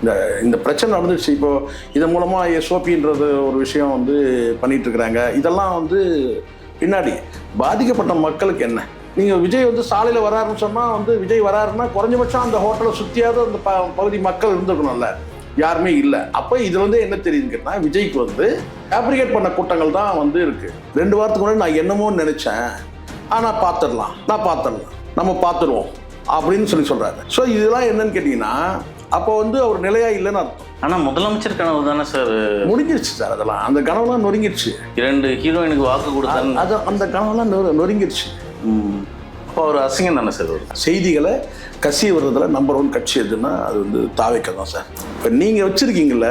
இந்த இந்த பிரச்சனை நடந்துச்சு இப்போ இதன் மூலமாக எஸ்ஓபின்றது ஒரு விஷயம் வந்து பண்ணிட்டு இருக்கிறாங்க இதெல்லாம் வந்து பின்னாடி பாதிக்கப்பட்ட மக்களுக்கு என்ன? நீங்கள் விஜய் வந்து சாலையில் வராருன்னு சொன்னால் வந்து விஜய் வராருன்னா குறைஞ்சபட்சம் அந்த ஹோட்டலை சுற்றியாவது அந்த ப பகுதி மக்கள் இருந்திருக்கணும்ல. யாருமே இல்லை. அப்போ இதுல வந்து என்ன தெரியுதுன்னு கேட்டால் விஜய்க்கு வந்து ஃபேப்ரிகேட் பண்ண கூட்டங்கள் தான் வந்து இருக்கு. ரெண்டு வாரத்துக்கு முன்னாடி நான் என்னமோன்னு நினைச்சேன். ஆனால் பார்த்துடலாம் நான் பார்த்துடலாம் நம்ம பார்த்துருவோம் அப்படின்னு சொல்லி சொல்றாரு. ஸோ இதெல்லாம் என்னன்னு கேட்டிங்கன்னா அப்போ வந்து அவர் நிலையா இல்லைன்னு அர்த்தம். ஆனா முதலமைச்சர் கனவு தானே சார்? முடிஞ்சிருச்சு சார் அதெல்லாம். அந்த கனவுலாம் நொறுங்கிடுச்சு இரண்டு ஹீரோயினுக்கு வாக்கு கொடுத்தாரு. அது அந்த கனவுலாம் நொறு நொறுங்கிடுச்சு ம். அப்போ அவர் அசிங்கம் தானே சார் செய்திகளை கசி வர்றதுல நம்பர் ஒன் கட்சி எதுன்னா அது வந்து தாவைக்க தான் சார். இப்போ நீங்கள் வச்சுருக்கீங்கள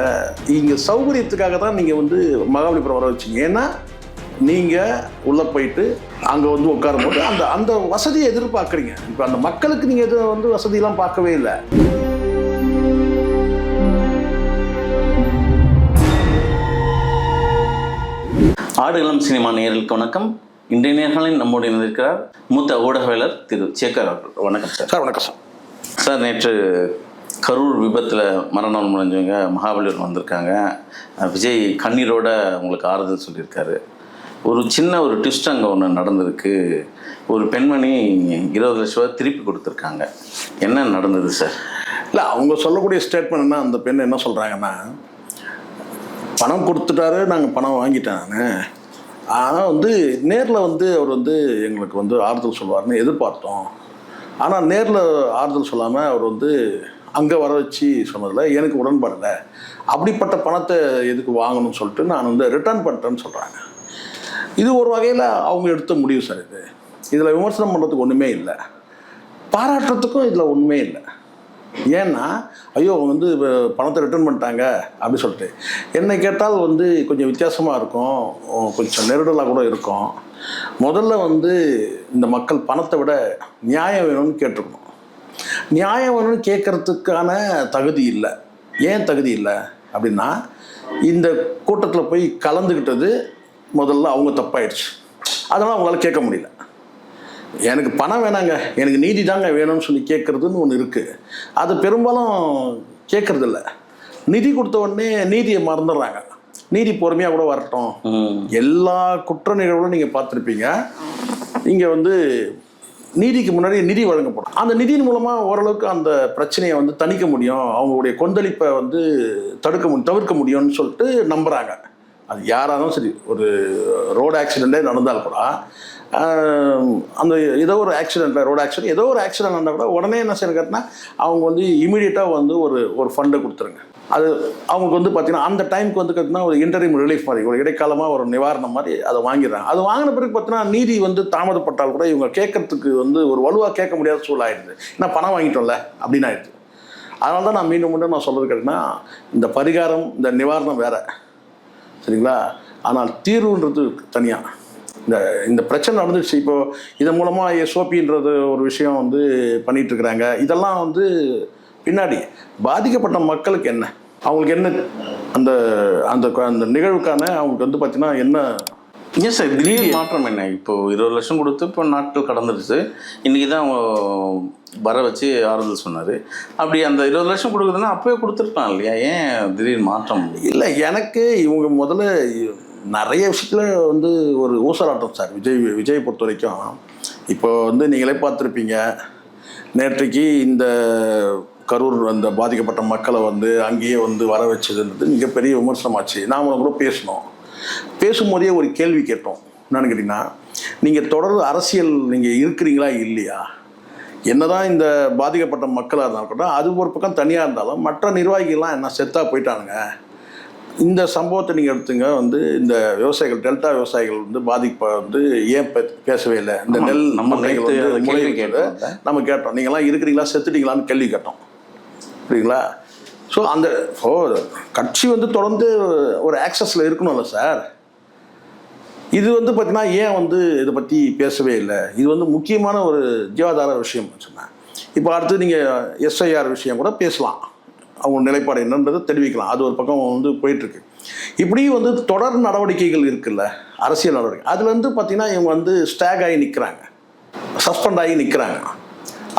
இங்கே சௌகரியத்துக்காக தான் நீங்கள் வந்து மகாபலிபுரம் வர வச்சீங்க. ஏன்னா நீங்கள் உள்ளே போயிட்டு அங்கே வந்து உட்காரும்போது அந்த அந்த வசதியை எதிர்பார்க்குறீங்க. இப்போ அந்த மக்களுக்கு நீங்கள் எதுவும் வந்து வசதியெல்லாம் பார்க்கவே இல்லை. ஆடுகளம் சினிமா நேயர்களுக்கு வணக்கம். இன்றைய நேர்களில் நம்மோடு இணைந்திருக்கிறார் மூத்த ஊடகவியலர் திரு சேகர் அவர்கள். வணக்கம் சார். சார் வணக்கம் சார். சார் நேற்று கரூர் விபத்தில் மரணம் முடிஞ்சவங்க மகாபலிபுரம் வந்திருக்காங்க. விஜய் கண்ணீரோட உங்களுக்கு ஆறுதல் சொல்லியிருக்காரு. ஒரு சின்ன ஒரு ட்விஸ்ட் அங்கே ஒன்று நடந்திருக்கு. ஒரு பெண்மணி இருபது லட்ச ரூபா திருப்பி கொடுத்துருக்காங்க. என்ன நடந்தது சார்? இல்லை அவங்க சொல்லக்கூடிய ஸ்டேட்மெண்ட் என்ன? அந்த பெண் என்ன சொல்கிறாங்கன்னா பணம் கொடுத்துட்டாரு நாங்கள் பணம் வாங்கிட்டேன் நான். ஆனால் வந்து நேரில் வந்து அவர் வந்து எங்களுக்கு வந்து ஆறுதல் சொல்வார்னு எதிர்பார்த்தோம். ஆனால் நேரில் ஆறுதல் சொல்லாமல் அவர் வந்து அங்கே வர வச்சு சொன்னதில் எனக்கு உடன்படலை அப்படிப்பட்ட பணத்தை எதுக்கு வாங்கணும்னு சொல்லிட்டு நான் வந்து ரிட்டர்ன் பண்ணிட்டேன்னு சொல்கிறாங்க இது ஒரு வகையில் அவங்க எடுத்த முடிவு சார் இது. இதில் விமர்சனம் பண்ணுறதுக்கு ஒன்றுமே இல்லை. பாராட்டுறதுக்கும் இதில் ஒன்றுமே இல்லை. ஏன்னா ஐயோ அவங்க வந்து பணத்தை ரிட்டர்ன் பண்ணிட்டாங்க அப்படின்னு சொல்லிட்டு. என்னை கேட்டால் வந்து கொஞ்சம் வித்தியாசமாக இருக்கும். கொஞ்சம் நெருடலாக கூட இருக்கும். முதல்ல வந்து இந்த மக்கள் பணத்தை விட நியாயம் வேணும்னு கேட்டிருக்கணும். நியாயம் வேணும்னு கேட்கறதுக்கான தகுதி இல்லை. ஏன் தகுதி இல்லை? அப்படின்னா இந்த கூட்டத்தில் போய் கலந்துக்கிட்டது முதல்ல அவங்க தப்பாயிடுச்சு. அதனால் அவங்களால கேட்க முடியல. எனக்கு பணம் வேணாங்க. எனக்கு நீதி தாங்க வேணும்னு சொல்லி கேட்குறதுன்னு ஒன்று இருக்குது அது பெரும்பாலும் கேட்குறதில்ல நிதி கொடுத்த உடனே நீதியை மறந்துடுறாங்க. நீதி பொறுமையாக கூட வரட்டும். எல்லா குற்ற நிகழ்வுகளும் நீங்கள் பார்த்துருப்பீங்க. இங்கே வந்து நீதிக்கு முன்னாடி நிதி வழங்கப்படும். அந்த நிதியின் மூலமாக ஓரளவுக்கு அந்த பிரச்சனையை வந்து தணிக்க முடியும். அவங்களுடைய கொந்தளிப்பை வந்து தடுக்க முடியும் தவிர்க்க முடியும்னு சொல்லிட்டு நம்புகிறாங்க அது யாராலும் சரி ஒரு ரோடு ஆக்சிடெண்ட்டே நடந்தால் கூட அந்த ஏதோ ஒரு ஆக்சிடெண்ட்டில் ரோடு ஆக்சிடென்ட் ஏதோ ஒரு ஆக்சிடென்ட் வந்தால் கூட உடனே என்ன செய்யணுங்கன்னா அவங்க வந்து இமீடியட்டாக வந்து ஒரு ஒரு ஃபண்டை கொடுத்துருங்க. அது அவங்களுக்கு வந்து பார்த்தீங்கன்னா அந்த டைமுக்கு வந்து பார்த்தீங்கன்னா ஒரு இன்டர்வியூ ரிலீஃப் மாதிரி ஒரு இடைக்காலமாக ஒரு நிவாரணம் மாதிரி அதை வாங்கிடுறாங்க. அது வாங்கின பிறகு பார்த்தீங்கன்னா நீதி வந்து தாமதப்பட்டால் கூட இவங்க கேட்கறதுக்கு வந்து ஒரு வலுவாக கேட்க முடியாத சூழல் ஆயிடுது. ஏன்னா பணம் வாங்கிட்டோம்ல அப்படின்னு ஆயிடுது. அதனால தான் நான் மீண்டும் மீண்டும் நான் சொல்கிறது கேட்டிங்கன்னா இந்த பரிகாரம் இந்த நிவாரணம் வேற. சரிங்களா? ஆனால் தீர்வுன்றது தனியாக இந்த இந்த பிரச்சனை நடந்துச்சு இப்போ இதன் மூலமாக எஸ்ஓபின்றது ஒரு விஷயம் வந்து பண்ணிட்டு இருக்கிறாங்க இதெல்லாம் வந்து பின்னாடி பாதிக்கப்பட்ட மக்களுக்கு என்ன? அவங்களுக்கு என்ன அந்த அந்த அந்த நிகழ்வுக்கான அவங்களுக்கு வந்து பார்த்தீங்கன்னா என்ன? ஏன் சார் திடீர் மாற்றம் என்ன? இப்போ இருபது லட்சம் கொடுத்து இப்போ நாட்கள் கடந்துருச்சு. இன்னைக்கு தான் வர வச்சு ஆறுதல் சொன்னார். அப்படி அந்த இருபது லட்சம் கொடுக்குதுன்னா அப்போயே கொடுத்துருக்கலாம் இல்லையா? ஏன் திடீர் மாற்றம்? இல்லை எனக்கு இவங்க முதல்ல நிறைய விஷயத்தில் வந்து ஒரு ஊசலாட்டம் சார். விஜய் விஜய் பொறுத்த வரைக்கும் இப்போ வந்து நீங்களே பார்த்துருப்பீங்க. நேற்றைக்கு இந்த கரூர் அந்த பாதிக்கப்பட்ட மக்களை வந்து அங்கேயே வந்து வர வச்சதுன்றது மிகப்பெரிய விமர்சனமாச்சு. நாமளும் கூட பேசினோம் பேசும்போதே ஒரு கேள்வி கேட்டோம். என்னன்னு கேட்டிங்கன்னா நீங்கள் தொடர்ந்து அரசியல் நீங்கள் இருக்கிறீங்களா இல்லையா? என்னதான் இந்த பாதிக்கப்பட்ட மக்களாக இருந்தாலும் கூட அது ஒரு பக்கம் தனியாக இருந்தாலும் மற்ற நிர்வாகிகள்லாம் என்ன செத்தாக போயிட்டானுங்க. இந்த சம்பவத்தை நீங்கள் எடுத்துங்க வந்து இந்த விவசாயிகள் டெல்டா விவசாயிகள் வந்து பாதிப்பை வந்து ஏன் பேசவே இல்லை? இந்த நெல் நம்ம கேள்வி கேட்டோம். நம்ம கேட்டோம். நீங்களாம் இருக்கிறீங்களா செத்துட்டீங்களான்னு கேள்வி கேட்டோம். புரியுங்களா ஸோ அந்த ஓ கட்சி வந்து தொடர்ந்து ஒரு ஆக்சஸில் இருக்கணும்ல சார் இது வந்து பார்த்தீங்கன்னா ஏன் வந்து இதை பற்றி பேசவே இல்லை? இது வந்து முக்கியமான ஒரு ஜீவாதார விஷயம் சொன்னேன். இப்போ அடுத்து நீங்கள் எஸ்ஐஆர் விஷயம் கூட பேசலாம். அவங்க நிலைப்பாடு என்னன்றதை தெரிவிக்கலாம். அது ஒரு பக்கம் வந்து போயிட்டுருக்கு. இப்படி வந்து தொடர் நடவடிக்கைகள் இருக்குல்ல அரசியல் நடவடிக்கை. அதுல இருந்து பார்த்தீங்கன்னா இவங்க வந்து ஸ்டாக் ஆகி நிற்கிறாங்க சஸ்பெண்ட் ஆகி நிற்கிறாங்க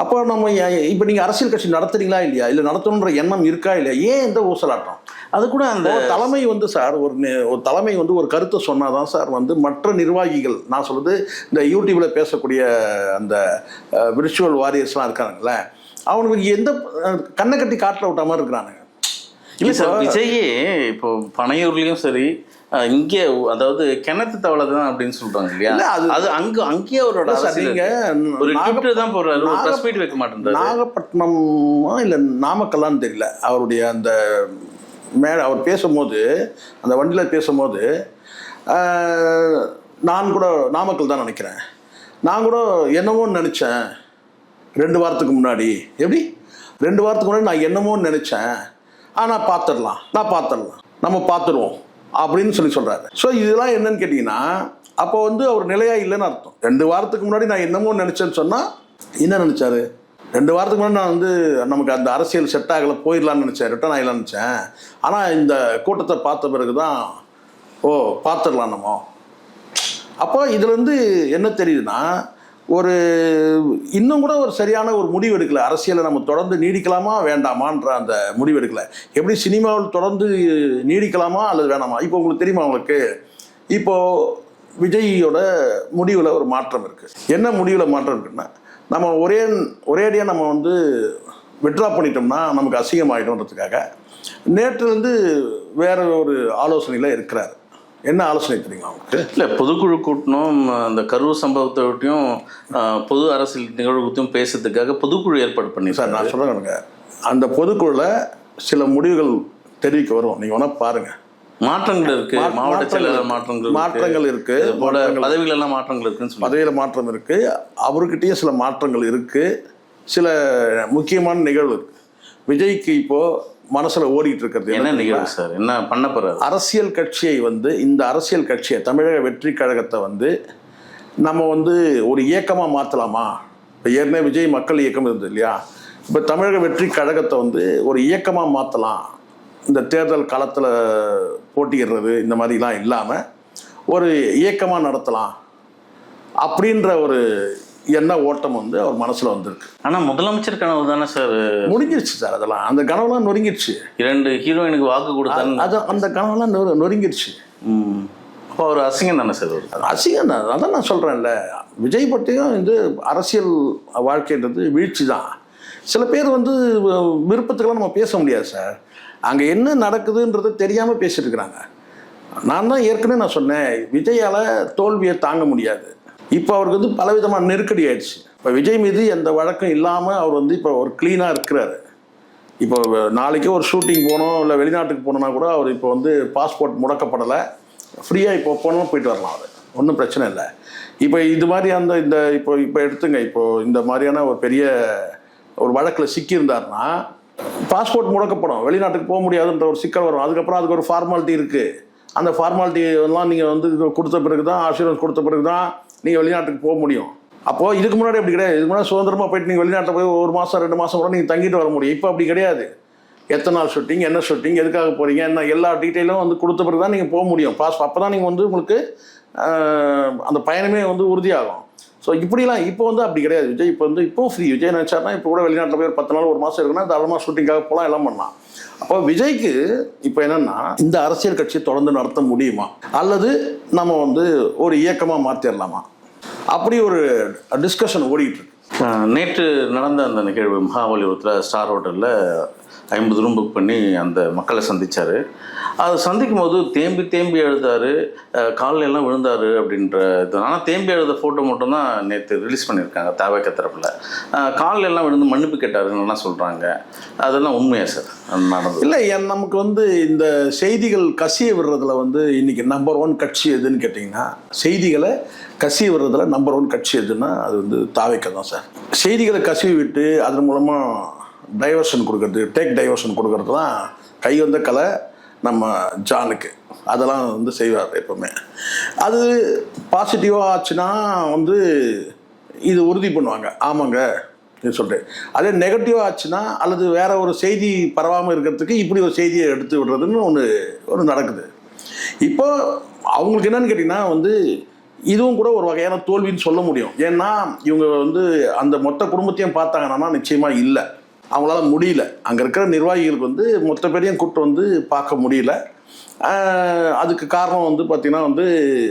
அப்போ நம்ம இப்போ நீங்கள் அரசியல் கட்சி நடத்துறீங்களா இல்லையா? இல்லை நடத்தணுன்ற எண்ணம் இருக்கா இல்லையா? ஏன் இந்த ஊசலாட்டம்? அது கூட அந்த தலைமை வந்து சார் ஒரு ஒரு தலைமை வந்து ஒரு கருத்தை சொன்னாதான் சார் வந்து மற்ற நிர்வாகிகள் நான் சொல்றது இந்த யூடியூப்ல பேசக்கூடிய அந்த விர்ச்சுவல் வாரியர்ஸ்லாம் இருக்கானுங்களே அவனுக்கு எந்த கண்ணை கட்டி காட்டில் விட்ட மாதிரி இருக்கிறானுங்க இல்லை சார் விஜயே இப்போ பனையூர்லேயும் சரி இங்கே அதாவது கிணத்து தவளை தான் அப்படின்னு சொல்றாங்க இல்லையா? இல்ல, அது- அது அங்க அங்கேயே அவரோட நீங்க. ஒரு ட்விட்டர் தான் போடுறாரு ப்ரெஸ் மீட் வைக்க மாட்டேன்றாரு. நாகப்பட்டினமா இல்லை நாமக்கல்லான்னு தெரியல அவருடைய அந்த மே அவர் பேசும்போது அந்த வண்டியில் பேசும்போது நான் கூட நாமக்கல் தான் நினைக்கிறேன். நான் கூட என்னமோன்னு நினச்சேன். ரெண்டு வாரத்துக்கு முன்னாடி. எப்படி? ரெண்டு வாரத்துக்கு முன்னாடி நான் என்னமோன்னு நினச்சேன். ஆனால் பார்த்துடலாம் நான் பார்த்துடலாம் நம்ம பார்த்துருவோம் அப்படின்னு சொல்லி சொல்கிறாரு ஸோ இதெல்லாம் என்னன்னு கேட்டிங்கன்னா அப்போ வந்து அவர் நிலையாக இல்லைன்னு அர்த்தம். ரெண்டு வாரத்துக்கு முன்னாடி நான் என்னமோ நினச்சேன்னு சொன்னால் என்ன நினச்சாரு? ரெண்டு வாரத்துக்கு முன்னாடி நான் வந்து நமக்கு அந்த அரசியல் செட் ஆகலை போயிடலான்னு நினச்சேன். ரிட்டர்ன் ஆகலான்னு நினச்சேன். ஆனால் இந்த கூட்டத்தை பார்த்த பிறகு தான் ஓ பார்த்துடலாம் நம்ம. அப்போ இதுலேருந்து என்ன தெரியுதுன்னா ஒரு இன்னும் கூட ஒரு சரியான ஒரு முடிவு எடுக்கல. அரசியலை நம்ம தொடர்ந்து நீடிக்கலாமா வேண்டாமான்ற அந்த முடிவு எடுக்கல. எப்படி சினிமாவில் தொடர்ந்து நீடிக்கலாமா அல்லது வேணாமா? இப்போ உங்களுக்கு தெரியுமா உங்களுக்கு? இப்போ விஜயோட முடிவில் ஒரு மாற்றம் இருக்குது என்ன முடிவில் மாற்றம் இருக்குன்னா நம்ம ஒரே ஒரேடியாக நம்ம வந்து விட்ரா பண்ணிட்டோம்னா நமக்கு அசிங்கமாயிடும்ன்றதுக்காக நேற்றுலேருந்து வேற ஒரு ஆலோசனையில் இருக்கிறார். என்ன ஆலோசனை தெரியுமா உங்களுக்கு? இல்லை பொதுக்குழு கூட்டணும் அந்த கரூர் சம்பவத்தை ஒட்டியும் பொது அரசியல் நிகழ்வு குறித்தும் பேசுறதுக்காக பொதுக்குழு ஏற்பாடு பண்ணி சார் நான் சொல்கிறேங்க அந்த பொதுக்குழுல சில முடிவுகள் தெரிவிக்க வரும். நீங்கள் வேணால் பாருங்கள் மாற்றங்கள் இருக்கு. மாவட்ட செயலாளர் இருக்கு. மாற்றங்கள் இருக்கு. மாற்றங்கள் இருக்கு. பதவிகள் எல்லாம் மாற்றங்கள் இருக்குன்னு சொல்லுவாங்க பதவியில் மாற்றம் இருக்குது அவர்கிட்டயே சில மாற்றங்கள் இருக்குது சில முக்கியமான நிகழ்வு இருக்கு. விஜய்க்கு இப்போது மனசில் ஓடிட்டு இருக்கிறது என்ன நிகழ்வு சார்? என்ன பண்ண போறாரு? அரசியல் கட்சியை வந்து இந்த அரசியல் கட்சியை தமிழக வெற்றி கழகத்தை வந்து நம்ம வந்து ஒரு இயக்கமாக மாற்றலாமா இப்போ ஏற்கனவே விஜய் மக்கள் இயக்கம் இருந்தது இல்லையா? இப்போ தமிழக வெற்றி கழகத்தை வந்து ஒரு இயக்கமாக மாற்றலாம் இந்த தேர்தல் களத்தில் போட்டியிடுறது இந்த மாதிரிலாம் இல்லாமல் ஒரு இயக்கமாக நடத்தலாம். அப்படின்ற ஒரு எண்ண ஓட்டம் வந்து அவர் மனசில் வந்திருக்கு. ஆனா முதலமைச்சர் கனவு தானே சார்? முடிஞ்சிருச்சு சார் அதெல்லாம். அந்த கனவுலாம் நொறுங்கிடுச்சு இரண்டு ஹீரோயினுக்கு வாக்கு கொடுத்தாங்க அது அந்த கனவுலாம் நொறு நொறுங்கிடுச்சு. அப்போ அவர் அசிங்கம் தானே சார் அவர்? அசிங்கம் தான். அதான் நான் சொல்கிறேன்ல விஜய் பற்றியும் இது அரசியல் வாழ்க்கைன்றது வீழ்ச்சி தான். சில பேர் வந்து விருப்பத்துக்கெல்லாம் நம்ம பேச முடியாது சார். அங்கே என்ன நடக்குதுன்றது தெரியாமல் பேசிட்டு இருக்கிறாங்க. நான் தான் ஏற்கனவே நான் சொன்னேன். விஜயால் தோல்வியை தாங்க முடியாது. இப்போ அவருக்கு வந்து பலவிதமான நெருக்கடி ஆயிடுச்சு. இப்போ விஜய் மீது எந்த வழக்கம் இல்லாமல் அவர் வந்து இப்போ ஒரு க்ளீனாக இருக்கிறாரு. இப்போ நாளைக்கே ஒரு ஷூட்டிங் போகணும் இல்லை வெளிநாட்டுக்கு போகணுன்னா கூட அவர் இப்போ வந்து பாஸ்போர்ட் முடக்கப்படலை. ஃப்ரீயாக இப்போ போனாலும் போயிட்டு வரலாம் அவர். ஒன்றும் பிரச்சனை இல்லை. இப்போ இது மாதிரி அந்த இந்த இப்போ இப்போ எடுத்துங்க. இப்போ இந்த மாதிரியான ஒரு பெரிய ஒரு வழக்கில் சிக்கியிருந்தார்னா பாஸ்போர்ட் முடக்கப்படும். வெளிநாட்டுக்கு போக முடியாதுன்ற ஒரு சிக்கல் வரும். அதுக்கப்புறம் அதுக்கு ஒரு ஃபார்மாலிட்டி இருக்குது அந்த ஃபார்மாலிட்டி எல்லாம் நீங்கள் வந்து இது கொடுத்த பிறகு தான் ஆசீர்வாதம் கொடுத்த பிறகு தான் நீங்கள் வெளிநாட்டுக்கு போக முடியும். அப்போது இதுக்கு முன்னாடி அப்படி கிடையாது. இதுக்கு முன்னாடி சுதந்திரமாக போயிட்டு நீங்கள் வெளிநாட்டில் போய் ஒரு மாதம் ரெண்டு மாதம் கூட நீங்கள் தங்கிட்டு வர முடியும். இப்போ அப்படி கிடையாது. எத்தனை நாள் ஷூட்டிங் என்ன ஷூட்டிங் எதுக்காக போகிறீங்க என்ன எல்லா டீட்டெயிலும் வந்து கொடுத்த பிறகு தான் நீங்கள் போக முடியும். பாஸ் அப்போ தான் நீங்கள் வந்து உங்களுக்கு அந்த பயணமே வந்து உறுதியாகும். ஸோ இப்படிலாம் இப்போ வந்து அப்படி கிடையாது விஜய். இப்போ வந்து இப்போ ஃப்ரீ விஜய் நினச்சாருன்னா இப்போ கூட வெளிநாட்டில் போய் ஒரு பத்து நாள் ஒரு மாதம் இருக்குன்னா தாராளமாக ஷூட்டிங்காக போகலாம் எல்லாம் பண்ணலாம். அப்போ விஜய்க்கு இப்போ என்னென்னா இந்த அரசியல் கட்சியை தொடர்ந்து நடத்த முடியுமா? அல்லது நம்ம வந்து ஒரு இயக்கமாக மாற்றிடலாமா அப்படி ஒரு டிஸ்கஷன் ஓடிட்டு இருக்கு. நேற்று நடந்த அந்த நிகழ்வு மகாபலிபுரத்தில் ஸ்டார் ஹோட்டலில் ஐம்பது ரூம் புக் பண்ணி அந்த மக்களை சந்தித்தார் அதை சந்திக்கும் போது தேம்பி தேம்பி எழுதார் காலையெல்லாம் விழுந்தார் எல்லாம் அப்படின்ற இது. ஆனால் தேம்பி எழுத ஃபோட்டோ மட்டும் தான் நேற்று ரிலீஸ் பண்ணியிருக்காங்க தேவைக்க தரப்பில் காலையெல்லாம் எல்லாம் விழுந்து மன்னிப்பு கேட்டாருன்னு சொல்கிறாங்க அதெல்லாம் உண்மையா சார்? நடந்தது. இல்லை என் நமக்கு வந்து இந்த செய்திகள் கசிய விடுறதுல வந்து இன்னைக்கு நம்பர் ஒன் கட்சி எதுன்னு கேட்டிங்கன்னா செய்திகளை கசிய விடுறதுல நம்பர் ஒன் கட்சி எதுன்னா அது வந்து தாவைக்க தான் சார். செய்திகளை கசிவி விட்டு அதன் மூலமாக டைவர்ஷன் கொடுக்கறது டேக் டைவர்ஷன் கொடுக்கறது தான் கை வந்த கலை நம்ம ஜானுக்கு. அதெல்லாம் வந்து செய்வார் எப்பவுமே. அது பாசிட்டிவாக ஆச்சுன்னா வந்து இது உறுதி பண்ணுவாங்க. ஆமாங்க சொல்லிட்டு அதே நெகட்டிவாக ஆச்சுன்னா அல்லது வேற ஒரு செய்தி பரவாமல் இருக்கிறதுக்கு இப்படி ஒரு செய்தியை எடுத்து விடுறதுன்னு ஒன்று ஒன்று நடக்குது. இப்போ அவங்களுக்கு என்னன்னு கேட்டிங்கன்னா வந்து இதுவும் கூட ஒரு வகையான தோல்வின்னு சொல்ல முடியும். ஏன்னா இவங்க வந்து அந்த மொத்த குடும்பத்தையும் பார்த்தாங்கன்னா நிச்சயமாக இல்லை. அவங்களால முடியல. அங்கே இருக்கிற நிர்வாகிகளுக்கு வந்து மொத்த பேரையும் கூட்டு வந்து பார்க்க முடியல. அதுக்கு காரணம் வந்து பார்த்திங்கன்னா வந்து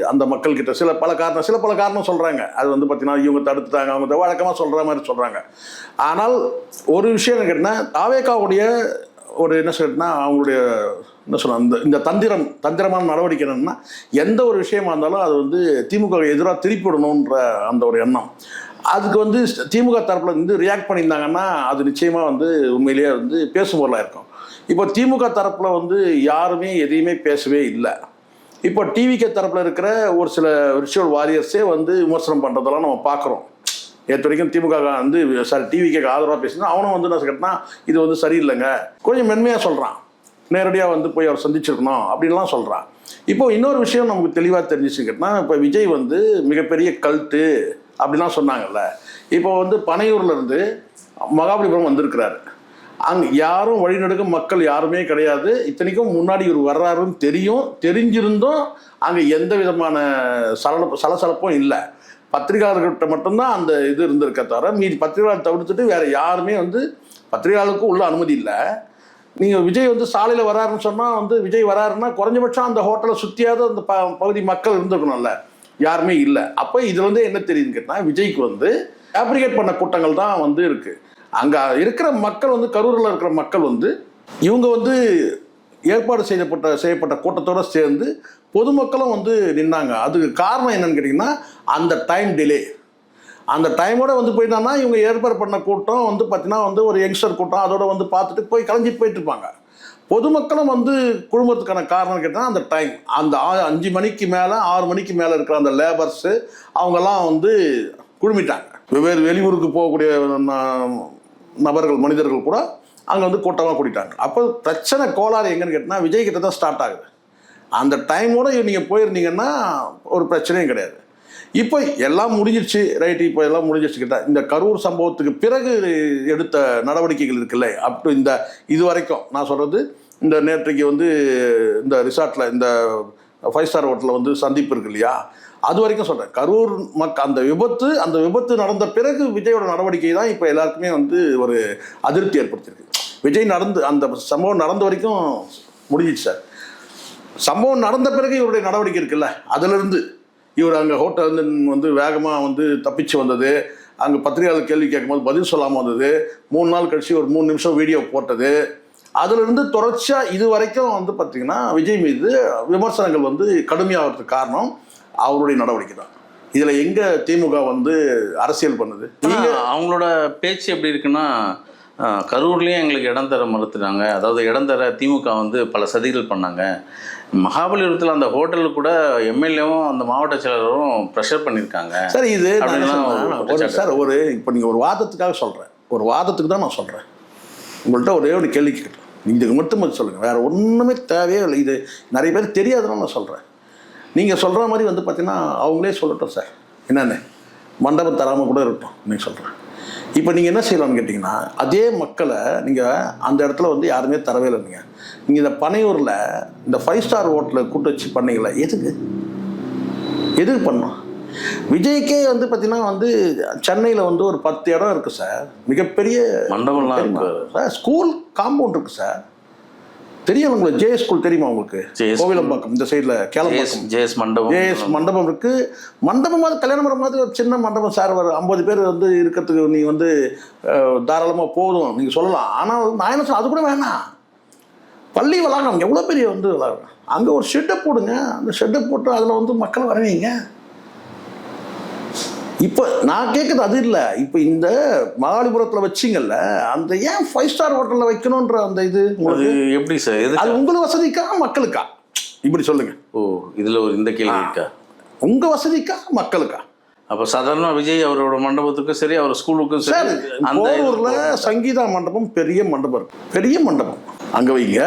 அந்த மக்கள்கிட்ட சில பல காரணம் சில பல காரணம் சொல்கிறாங்க அது வந்து பார்த்திங்கன்னா இவங்க தடுத்துட்டாங்க அவங்க வழக்கமாக சொல்கிற மாதிரி சொல்கிறாங்க ஆனால் ஒரு விஷயம் என்ன கேட்டிங்கன்னா தாவேக்காவுடைய ஒரு என்ன சொல்லிட்டுனா அவங்களுடைய என்ன சொல்ல இந்த இந்த தந்திரம் தந்திரமான நடவடிக்கை என்னென்னா எந்த ஒரு விஷயமா இருந்தாலும் அது வந்து திமுக எதிராக திருப்பி விடணுன்ற அந்த ஒரு எண்ணம். அதுக்கு வந்து திமுக தரப்பில் வந்து ரியாக்ட் பண்ணியிருந்தாங்கன்னா அது நிச்சயமாக வந்து உண்மையிலேயே வந்து பேசும் பொருளாக இருக்கும். இப்போ திமுக தரப்பில் வந்து யாருமே எதையுமே பேசவே இல்லை. இப்போ டிவிகே தரப்பில் இருக்கிற ஒரு சில விர்ச்சுவல் வாரியர்ஸே வந்து விமர்சனம் பண்ணுறதெல்லாம் நம்ம பார்க்குறோம். நேற்று வரைக்கும் திமுக வந்து சாரி டிவிக்கு ஆதரவாக பேசினா அவனும் வந்து என்ன கேட்டினா இது வந்து சரியில்லைங்க. கொஞ்சம் மென்மையாக சொல்கிறான் நேரடியாக வந்து போய் அவர் சந்திச்சிருக்கணும் அப்படின்லாம் சொல்கிறான் இப்போ இன்னொரு விஷயம் நமக்கு தெளிவாக தெரிஞ்சிச்சு கேட்டால் இப்போ விஜய் வந்து மிகப்பெரிய கல்ட்டு அப்படிலாம் சொன்னாங்கல்ல. இப்போ வந்து பனையூர்ல இருந்து மகாபலிபுரம் வந்திருக்கிறாரு. அங்கே யாரும் வழிநடுக்க மக்கள் யாருமே கிடையாது. இத்தனைக்கும் முன்னாடி இவர் வர்றாருன்னு தெரியும். தெரிஞ்சிருந்தும் அங்கே எந்த விதமான சலன சலசலப்பும் இல்லை. பத்திரிகையாளர்கிட்ட மட்டும்தான் அந்த இது இருந்திருக்க தவிர மீதி பத்திரிகையாளர் தவிர்த்துட்டு வேற யாருமே வந்து பத்திரிகையாளருக்கும் உள்ள அனுமதி இல்லை. நீங்கள் விஜய் வந்து சாலையில் வராருன்னு சொன்னால் வந்து விஜய் வராருன்னா குறைஞ்சபட்சம் அந்த ஹோட்டலை சுற்றியாவது அந்த ப பகுதி மக்கள் இருந்திருக்கணும்ல. யாருமே இல்லை. அப்போ இதுல வந்து என்ன தெரியுதுன்னு கேட்டால் விஜய்க்கு வந்து ஃபேப்ரிகேட் பண்ண கூட்டங்கள் தான் வந்து இருக்குது அங்கே இருக்கிற மக்கள் வந்து கரூரில் இருக்கிற மக்கள் வந்து இவங்க வந்து ஏற்பாடு செய்யப்பட்ட செய்யப்பட்ட கூட்டத்தோடு சேர்ந்து பொதுமக்களும் வந்து நின்னாங்க. அதுக்கு காரணம் என்னன்னு கேட்டிங்கன்னா அந்த டைம் டிலே அந்த டைமோட வந்து போயிட்டாங்கன்னா இவங்க ஏற்பாடு பண்ண கூட்டம் வந்து பார்த்தீங்கன்னா வந்து ஒரு யங்ஸ்டர் கூட்டம் அதோட வந்து பார்த்துட்டு போய் கலைஞ்சிட்டு போயிட்டு இருப்பாங்க. பொதுமக்களும் வந்து குழுமத்துக்கான காரணம் கேட்டால் அந்த டைம் அந்த ஆ- அஞ்சு மணிக்கு மேலே ஆறு மணிக்கு மேலே இருக்கிற அந்த லேபர்ஸு அவங்கெல்லாம் வந்து குழுமிட்டாங்க. வெவ்வேறு வெளியூருக்கு போகக்கூடிய ந- நபர்கள் மனிதர்கள் கூட அங்கே வந்து கூட்டமாக கூட்டிட்டாங்க அப்போ பிரச்சனை கோளாறு எங்கன்னு கேட்டால் விஜய் கிட்ட தான் ஸ்டார்ட் ஆகுது. அந்த டைமோட நீங்கள் போயிருந்தீங்கன்னா ஒரு பிரச்சனையும் கிடையாது. இப்போ எல்லாம் முடிஞ்சிருச்சு ரைட் இப்போ எல்லாம் முடிஞ்சிருச்சு கிட்ட இந்த கரூர் சம்பவத்துக்கு பிறகு எடுத்த நடவடிக்கைகள் இருக்குல்ல அப் டு இந்த இது வரைக்கும். நான் சொல்கிறது இந்த நேற்றைக்கு வந்து இந்த ரிசார்ட்டில் இந்த ஃபைவ் ஸ்டார் ஹோட்டலில் வந்து சந்திப்பு இருக்கு இல்லையா? அது வரைக்கும் சொல்கிறேன் கரூர் மக் அந்த விபத்து அந்த விபத்து நடந்த பிறகு விஜயோட நடவடிக்கை தான் இப்போ எல்லாருக்குமே வந்து ஒரு அதிருப்தி ஏற்படுத்தியிருக்கு. விஜய் நடந்து அந்த சம்பவம் நடந்த வரைக்கும் முடிஞ்சிச்சு சார். சம்பவம் நடந்த பிறகு இவருடைய நடவடிக்கை இருக்குல்ல அதிலிருந்து இவர் அங்கே ஹோட்டல் வந்து வந்து வேகமாக வந்து தப்பிச்சு வந்தது. அங்கே பத்திரிகையாளர் கேள்வி கேட்கும்போது பதில் சொல்லாமல் வந்தது. மூணு நாள் கழிச்சு ஒரு மூணு நிமிஷம் வீடியோ போட்டது. அதிலிருந்து தொடர்ச்சியாக இது வரைக்கும் வந்து பார்த்திங்கன்னா விஜய் மீது விமர்சனங்கள் வந்து கடுமையாகிறதுக்கு காரணம் அவருடைய நடவடிக்கை தான். இதில் எங்கே திமுக வந்து அரசியல் பண்ணுது? அவங்களோட பேச்சு எப்படி இருக்குன்னா கரூர்லயும் எங்களுக்கு இடம் தர மறுத்துட்டாங்க. அதாவது இடம் தர திமுக வந்து பல சதிகள் பண்ணாங்க. மகாபலிபுரத்தில் அந்த ஹோட்டலுக்கு கூட எம்எல்ஏவும் அந்த மாவட்ட செயலரும் ப்ரெஷர் பண்ணியிருக்காங்க சார் இது. சார் ஒரு இப்போ நீங்கள் ஒரு வாதத்துக்காக சொல்கிறேன் ஒரு வாதத்துக்கு தான் நான் சொல்கிறேன் உங்கள்கிட்ட ஒரே ஒரு கேள்வி கேட்குறேன் இதுக்கு மட்டும் சொல்லுங்கள் வேறு ஒன்றுமே தேவையே இல்லை. இது நிறைய பேர் தெரியாதுன்னு நான் சொல்கிறேன் நீங்கள் சொல்கிற மாதிரி வந்து பார்த்தீங்கன்னா அவங்களே சொல்லட்டும் சார். என்னென்ன? மண்டபம் தராமல் கூட இருக்கட்டும். நீங்கள் சொல்கிறேன் இப்போ நீங்கள் என்ன செய்யலாம்னு கேட்டிங்கன்னா அதே மக்களை நீங்கள் அந்த இடத்துல வந்து யாருமே தரவே இல்லை நீங்கள் நீங்கள் இந்த பனையூரில் இந்த ஃபைவ் ஸ்டார் ஹோட்டலில் கூட்டு வச்சு பண்ணீங்களே? எதுக்கு? எதுக்கு பண்ணோம் விஜய்க்கே வந்து பார்த்தீங்கன்னா வந்து சென்னையில் வந்து ஒரு பத்து இடம் இருக்குது சார் மிகப்பெரிய மண்டபம்லாம்? இருக்கு. சார் ஸ்கூல் காம்பவுண்ட் இருக்குது சார் தெரியும் உங்களுக்கு? ஜே ஸ்கூல் தெரியுமா உங்களுக்கு? கோவிலம்பாக்கம் இந்த சைடில் ஜேஎஸ் கேளம்பாக்கம் ஜேஎஸ் மண்டபம். ஜேஎஸ் மண்டபம் இருக்கு. மண்டபம் மாதிரி கல்யாண மண்டபம் மாதிரி ஒரு சின்ன மண்டபம் சார் ஒரு ஐம்பது பேர் வந்து இருக்கிறதுக்கு நீ வந்து அஹ், தாராளமா போதும். நீங்க சொல்லலாம். ஆனால் நான் என்ன சொல்ல அது கூட வேணாம். பள்ளி வளாகம் எவ்வளோ பெரிய வந்து வளாகம் அங்கே ஒரு ஷெட்டை போடுங்க. அந்த ஷெட்டை போட்டு அதில் வந்து மக்களை வரவீங்க. இப்போ நான் கேட்குறது அது இல்லை. இப்போ இந்த மகாலிபுரத்தில் வச்சிங்கல்ல அந்த ஏன் ஃபைவ் ஸ்டார் ஹோட்டலில் வைக்கணுன்ற அந்த இது அது உங்களுக்கு எப்படி சார்? அது உங்களுக்கு வசதிக்கா மக்களுக்கா? இப்படி சொல்லுங்க. ஓ இதுல ஒரு இந்த கேள்வி இருக்கா? உங்க வசதிக்கா மக்களுக்கா? அப்ப சாதாரண விஜய் அவரோட மண்டபத்துக்கும் சரி அவர் ஸ்கூலுக்கும் சார் அந்த போரூர்ல சங்கீதா மண்டபம் பெரிய மண்டபம் இருக்கு. பெரிய மண்டபம். அங்க வைங்க.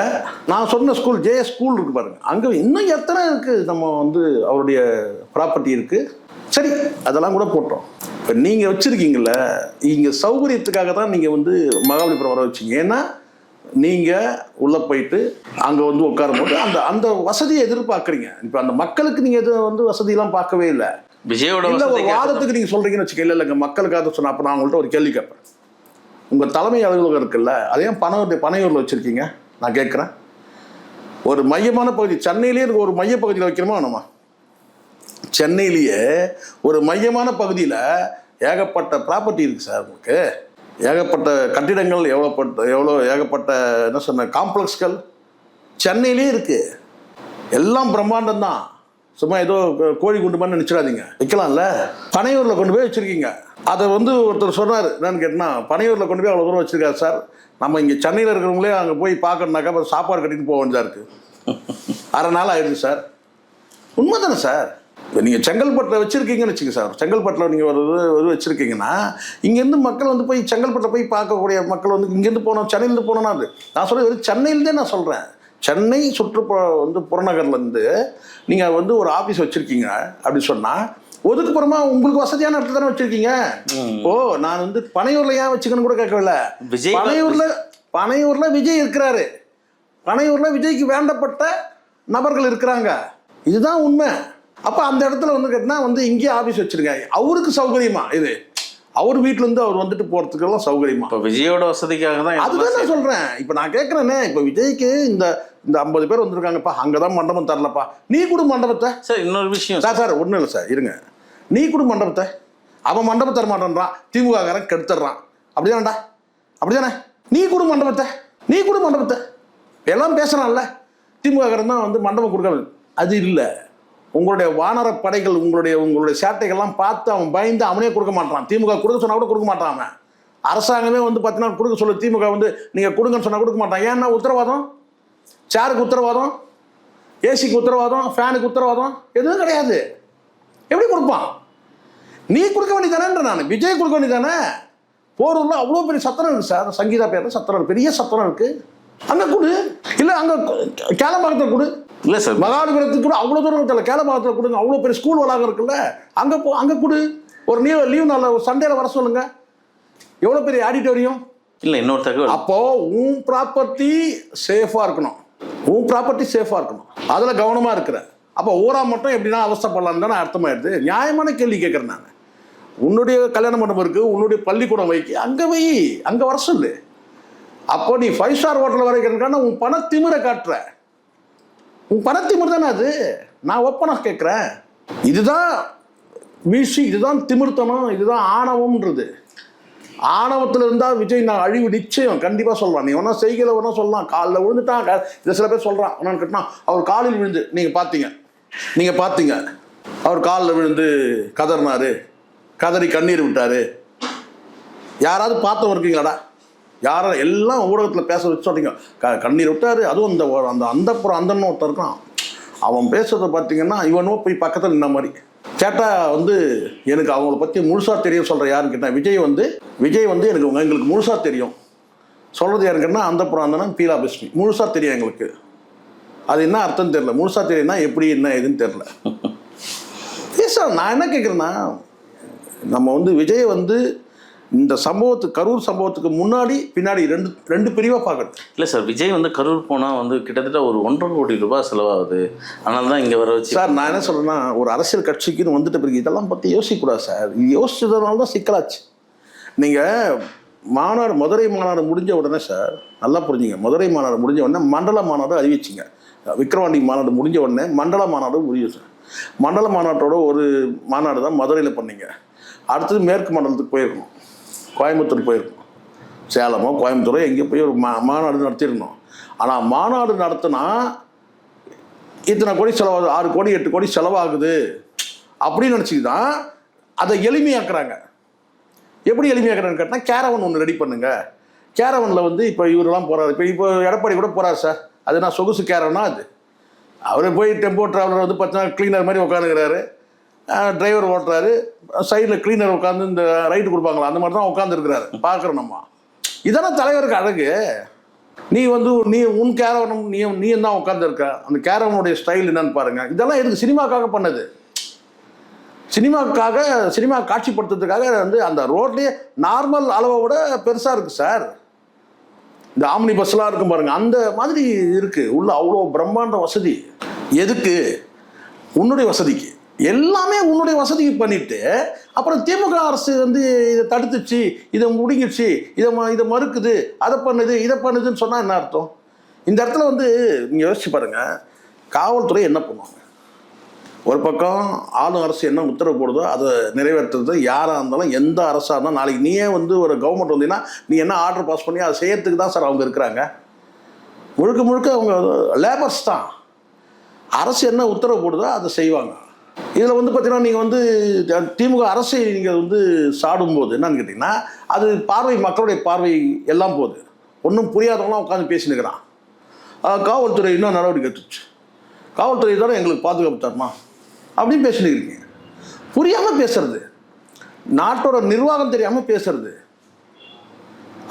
நான் சொன்ன ஸ்கூல் ஜே ஸ்கூல் இருக்கு பாருங்க. அங்க. இன்னும் எத்தனை இருக்கு? நம்ம வந்து அவருடைய ப்ராப்பர்ட்டி இருக்கு. சரி அதெல்லாம் கூட போட்டோம். இப்போ நீங்க வச்சிருக்கீங்கல்ல இங்க சௌகரியத்துக்காக தான் நீங்க வந்து மகாபலிபுரம் வர வச்சீங்க. ஏன்னா நீங்க உள்ள போயிட்டு அங்க வந்து உட்காரும்போது அந்த அந்த வசதியை எதிர்பார்க்குறீங்க. இப்போ அந்த மக்களுக்கு நீங்க எதுவும் வந்து வசதியெல்லாம் பார்க்கவே இல்லை. விஜயோட வாதத்துக்கு நீங்க சொல்றீங்கன்னு வச்சுக்க இல்ல இல்லைங்க மக்களுக்காக சொன்ன அப்ப நான் உங்கள்ட்ட ஒரு கேள்வி கேட்பேன். உங்கள் தலைமை அலுவலகம் இருக்குல்ல அதே ஏன் பனையூர் வச்சுருக்கீங்க? நான் கேட்குறேன். ஒரு மையமான பகுதி சென்னையிலேயே இருக்க ஒரு மைய பகுதியில் வைக்கணுமா நம்ம சென்னையிலேயே ஒரு மையமான பகுதியில் ஏகப்பட்ட ப்ராப்பர்ட்டி இருக்குது சார் உங்களுக்கு. ஏகப்பட்ட கட்டிடங்கள் எவ்வளோப்பட்ட எவ்வளோ ஏகப்பட்ட என்ன சொன்ன காம்ப்ளெக்ஸ்கள் சென்னையிலேயே இருக்குது எல்லாம் பிரம்மாண்டம் தான் சும்மா ஏதோ கோ- கோழி குண்டு மாதிரி நினச்சிடாதீங்க. வைக்கலாம்ல? பனையூரில் கொண்டு போய் வச்சுருக்கீங்க. அதை வந்து ஒருத்தர் சொன்னார் என்னன்னு கேட்டால் பனையூரில் கொண்டு போய் அவ்வளோ தூரம் வச்சுருக்காரு சார். நம்ம இங்கே சென்னையில் இருக்கிறவங்களே அங்கே போய் பார்க்கணுனாக்கா அப்புறம் சாப்பாடு கட்டிட்டு போக வேண்டியதாக இருக்குது அரை நாள் ஆயிடுது சார். உண்மை தானே சார்? இப்போ நீங்கள் செங்கல்பட்டில் வச்சுருக்கீங்கன்னு வச்சுங்க சார். செங்கல்பட்டில் நீங்கள் ஒரு இது இது வச்சுருக்கீங்கன்னா இங்கேருந்து மக்கள் வந்து போய் செங்கல்பட்டில் போய் பார்க்கக்கூடிய மக்கள் வந்து இங்கேருந்து போனோம் சென்னையிலேருந்து போனோம்னா அது. நான் சொல்கிறது வெறும் சென்னையிலேருந்தே நான் சொல்கிறேன் சென்னை சுற்றுப்புற வந்து புறநகர்லேருந்து நீங்கள் வந்து ஒரு ஆஃபீஸ் வச்சுருக்கீங்க அப்படி சொன்னால் ஒதுக்குப்புறமா உங்களுக்கு வசதியான இடத்துல தானே வச்சுருக்கீங்க? ஓ நான் வந்து பனையூரில் ஏன் வச்சுக்கன்னு கூட கேட்கவில்ல. விஜய் பனையூரில் பனையூரில் விஜய் இருக்கிறாரு. பனையூரில் விஜய்க்கு வேண்டப்பட்ட நபர்கள் இருக்கிறாங்க. இதுதான் உண்மை. அப்போ அந்த இடத்துல வந்து கேட்டினா வந்து இங்கேயே ஆஃபீஸ் வச்சிருக்காங்க அவருக்கு சௌகரியமா இது? அவர் வீட்ல இருந்து அவர் வந்துட்டு போகிறதுக்கெல்லாம் சௌகரியமா? இப்போ விஜயோட வசதிக்காக தான் அதுதான் நான் சொல்கிறேன் இப்போ நான் கேட்குறேனே இப்போ விஜய்க்கு இந்த இந்த ஐம்பது பேர் வந்திருக்காங்கப்பா அங்கே தான் மண்டபம் தரலப்பா. நீ கொடு மண்டபத்தை. சார் இன்னொரு விஷயம் சார் சார். ஒன்றும் இல்லை சார் இருங்க. நீ கொடு மண்டபத்தை. அவன் மண்டபம் தர மாட்டேன்றான். திமுககாரன் கெடுத்துட்றான். அப்படிதானடா? அப்படிதானே? நீ கொடு மண்டபத்தை. நீ கொடு மண்டபத்தை. எல்லாம் பேசுகிறான்ல திமுககாரன் தான் வந்து மண்டபம் கொடுக்கணும் அது இல்லை. உங்களுடைய வானர படைகள் உங்களுடைய உங்களுடைய சேட்டைகள்லாம் பார்த்து அவன் பயந்து அவனே கொடுக்க மாட்டான். திமுக கொடுக்க சொன்னால் கூட கொடுக்க மாட்டான் அவன். அரசாங்கமே வந்து பார்த்தீங்கன்னா கொடுக்க சொல்ல. திமுக வந்து நீங்கள் கொடுங்கன்னு சொன்னால் கொடுக்க மாட்டான். ஏன்னா உத்தரவாதம்? சேருக்கு உத்தரவாதம்? ஏசிக்கு உத்தரவாதம்? ஃபேனுக்கு உத்தரவாதம்? எதுவும் கிடையாது. எப்படி கொடுப்பான்? நீ கொடுக்க வேண்டியதானேன்ற நான். விஜய் கொடுக்க வேண்டியதானே போரூரில் அவ்வளோ பெரிய சத்திரம் இருக்குது சார். சங்கீதா பேரில் சத்திரம். பெரிய சத்திரம் இருக்குது அங்கே கொடு. இல்லை அங்கே கேளம்பாக்கத்தில் கொடு. இல்லை சார். மகாபலிபுரத்துக்கு கூட அவ்வளோ தூரம் தெரியல கேளம்பாக்கத்தில் கொடுங்க. அவ்வளோ பெரிய ஸ்கூல் வளாகம் இருக்குல்ல. அங்கே போ அங்கே கொடு. ஒரு லீவ் லீவ் நாளில் ஒரு சண்டேல வர சொல்லுங்க. எவ்வளோ பெரிய ஆடிட்டோரியம் இல்லை இன்னொரு தகவல். அப்போ உன் ப்ராப்பர்ட்டி சேஃபாக இருக்கணும். உன் ப்ராப்பர்ட்டி சேஃபாக இருக்கணும். அதில் கவனமாக இருக்கிற. அப்போ ஊரா மட்டும் எப்படின்னா அவஸ்தைப்படலான்னு தானே அர்த்தமாயிடுது. நியாயமான கேள்வி கேட்குறேன் நான். உன்னுடைய கல்யாண மண்டபம் இருக்குது உன்னுடைய பள்ளிக்கூடம் வைக்கி அங்கே வை அங்கே வர சொல்லு. அப்போ நீ ஃபைவ் ஸ்டார் ஹோட்டலில் வரைக்கிறதுக்கான உன் பணத்திமிரை காட்டுற. உன் பணத்திமிர் தானே அது? நான் ஒப்பனாக கேட்குறேன். இதுதான் வீழ்ச்சி இதுதான் திமிர்த்தனம் இதுதான் ஆணவம்ன்றது. ஆணவத்தில் இருந்தால் விஜய் நான் அழிவு நிச்சயம் கண்டிப்பாக சொல்கிறான் நீ ஒன்றா செய்கையில் ஒன்றா சொல்லலாம். காலில் விழுந்துட்டான் இதை சில பேர் சொல்கிறான் ஒன்று கேட்டால் அவர் காலில் விழுந்து நீங்கள் பார்த்தீங்க. நீங்கள் பார்த்தீங்க அவர் காலில் விழுந்து கதறினாரு. கதறி கண்ணீர் விட்டாரு. யாராவது பார்த்தவங்க இருக்கீங்களாடா? யாரும் எல்லாம் ஊடகத்தில் பேச வச்சு க கண்ணீர் விட்டாரு. அதுவும் அந்த ஒரு- அந்த அந்த புறம் அந்தன்னு ஒருத்தர் இருக்கான். அவன் பேசுறத பார்த்தீங்கன்னா இவனோ போய் பக்கத்தில் நின்ன மாதிரி. கேட்டால் வந்து எனக்கு அவங்கள பற்றி முழுசாக தெரியும் சொல்கிற யாருன்னு கேட்டால் விஜய் வந்து விஜய் வந்து எனக்கு எங்களுக்கு முழுசாக தெரியும். சொல்கிறது யாருக்குன்னா அந்த புறம் அந்தனா பீலா பிஸ்மி. முழுசாக தெரியும் எங்களுக்கு. அது என்ன அர்த்தம் தெரியல. முழுசாக தெரியும்னா எப்படி என்ன ஏதுன்னு தெரில ஏ சார் நான் என்ன கேட்குறேன்னா நம்ம வந்து விஜய் வந்து இந்த சம்பவத்துக்கு கரூர் சம்பவத்துக்கு முன்னாடி பின்னாடி ரெண்டு ரெண்டு பிரிவாக பார்க்கறது இல்லை சார் விஜய் வந்து கரூர் போனால் வந்து கிட்டத்தட்ட ஒரு ஒன்றரை கோடி ரூபாய் செலவாகுது. அதனால தான் இங்கே வர வச்சு சார் நான் என்ன சொல்கிறேன்னா ஒரு அரசியல் கட்சிக்குன்னு வந்துட்ட பிறகு இதெல்லாம் பற்றி யோசிக்கக்கூடாது சார். இது யோசிச்சதுனால தான் சிக்கலாச்சு. நீங்கள் மாநாடு மதுரை மாநாடு முடிஞ்ச உடனே சார் நல்லா புரிஞ்சுங்க. மதுரை மாநாடு முடிஞ்ச உடனே மண்டல மாநாடு அறிவிச்சிங்க. விக்ரவாண்டி மாநாடு முடிஞ்ச உடனே மண்டல மாநாடு முடியும் சார். மண்டல மாநாட்டோட ஒரு மாநாடு தான் மதுரையில் பண்ணீங்க. அடுத்தது மேற்கு மண்டலத்துக்கு போயிருக்கணும். கோயம்புத்தூர் போயிருக்கணும். சேலமோ கோயம்புத்தூரோ எங்கேயோ போய் ஒரு மா மாநாடு நடத்திருந்தோம் ஆனால் மாநாடு நடத்தினா இத்தனை கோடி செலவாகுது ஆறு கோடி எட்டு கோடி செலவாகுது அப்படின்னு நினச்சி தான் அதை எளிமையாக்குறாங்க. எப்படி எளிமையாக்குறாங்கன்னு கேட்டால் கேரவன் ஒன்று ரெடி பண்ணுங்க. கேரவனில் வந்து இப்போ இவரெல்லாம் போகிறாரு இப்போ இப்போ எடப்பாடி கூட போகிறார் சார். அது நான் சொகுசு கேரவனா அது? அவர் போய் டெம்போ ட்ராவலர் வந்து பார்த்தீங்கன்னா கிளீனர் மாதிரி உட்காந்துக்கிறாரு டிரைவர் ஓட்டுறாரு. சைடில் கிளீனர் உட்காந்து இந்த ரைட்டு கொடுப்பாங்களா? அந்த மாதிரி தான் உட்காந்துருக்கிறாரு பார்க்குறோம் நம்ம. இதானே தலைவருக்கு அழகு. நீ வந்து நீ உன் கேரவனும் நீ நீ தான் உட்காந்துருக்க அந்த கேரவனுடைய ஸ்டைல் என்னன்னு பாருங்க. இதெல்லாம் எதுக்கு சினிமாக்காக பண்ணது? சினிமாக்காக சினிமா காட்சிப்படுத்துறதுக்காக வந்து அந்த ரோட்லேயே நார்மல் அளவை விட பெருசாக இருக்குது சார் இந்த ஆம்னி பஸ்லாம் இருக்கும் பாருங்க அந்த மாதிரி இருக்குது உள்ள அவ்வளோ பிரம்மாண்ட வசதி. எதுக்கு? உன்னுடைய வசதிக்கு. எல்லாமே உன்னுடைய வசதிக்கு பண்ணிட்டு அப்புறம் திமுக அரசு வந்து இதை தடுத்துச்சு இதை முடிங்கிடுச்சு இதை ம- இதை மறுக்குது அதை பண்ணுது இதை பண்ணுதுன்னு சொன்னால் என்ன அர்த்தம்? இந்த இடத்துல வந்து நீங்கள் யோசிச்சு பாருங்க காவல்துறை என்ன பண்ணுவாங்க? ஒரு பக்கம் ஆளும் அரசு என்ன உத்தரவு போடுதோ அதை நிறைவேற்றுறது யாராக இருந்தாலும் எந்த அரசாக இருந்தாலும் நாளைக்கு நீயே வந்து ஒரு கவர்மெண்ட் வந்தீங்கன்னா நீ என்ன ஆர்டர் பாஸ் பண்ணி அதை செய்யறதுக்கு தான் சார் அவங்க இருக்கிறாங்க. முழுக்க முழுக்க அவங்க லேபர்ஸ் தான். அரசு என்ன உத்தரவு போடுதோ அதை செய்வாங்க. இதில் வந்து பார்த்தீங்கன்னா நீங்கள் வந்து திமுக அரசை நீங்கள் வந்து சாடும்போது என்னன்னு கேட்டிங்கன்னா அது பார்வை மக்களுடைய பார்வை எல்லாம் போகுது. ஒன்றும் புரியாதவங்களாம் உட்காந்து பேசினுக்கிறான் காவல்துறை இன்னும் நடவடிக்கை எடுத்துச்சு. காவல்துறை தானே எங்களுக்கு பாதுகாப்பு தரமா? அப்படின்னு பேசினுக்கிறீங்க. புரியாமல் பேசுறது. நாட்டோட நிர்வாகம் தெரியாமல் பேசுறது.